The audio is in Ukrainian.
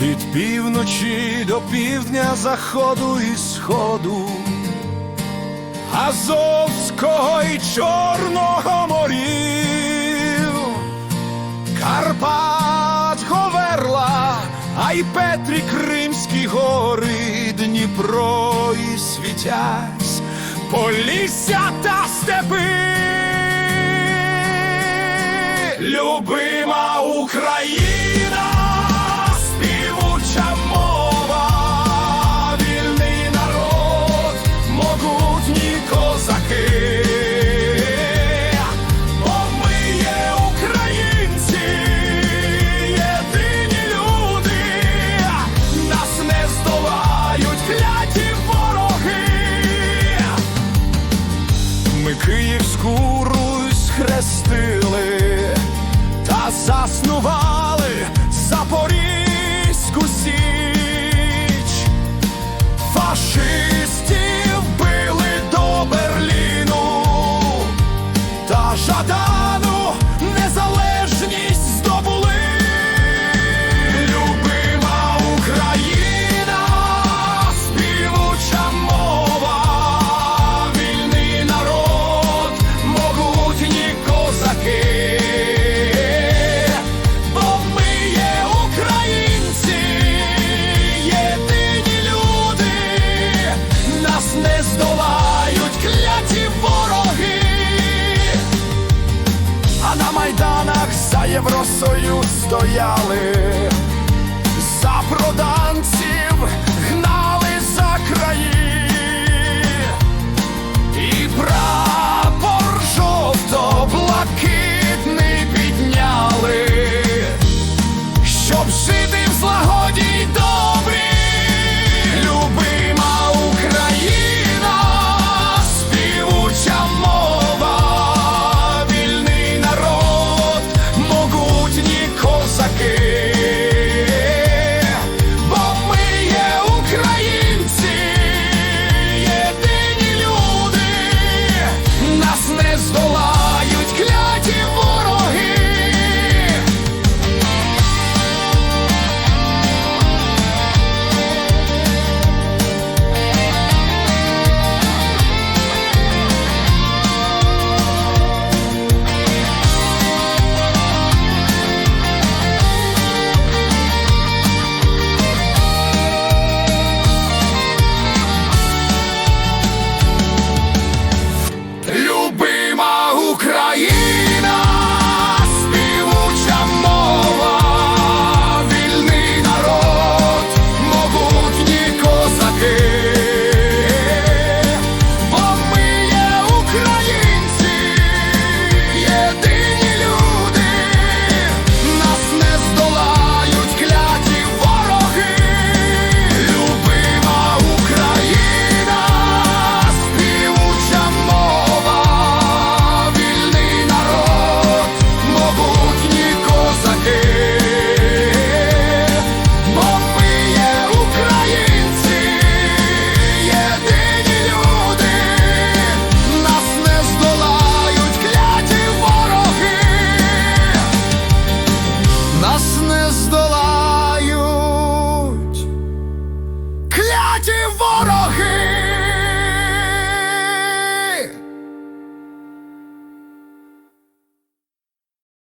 від півночі до півдня заходу і сходу, Азовського і Чорного морів, Карпат Говерла, а й Петрі Кримські гори, Дніпро і світязь, Полісся та степи. Хрестили та заснували на майданах за Євросоюз стояли. За продаж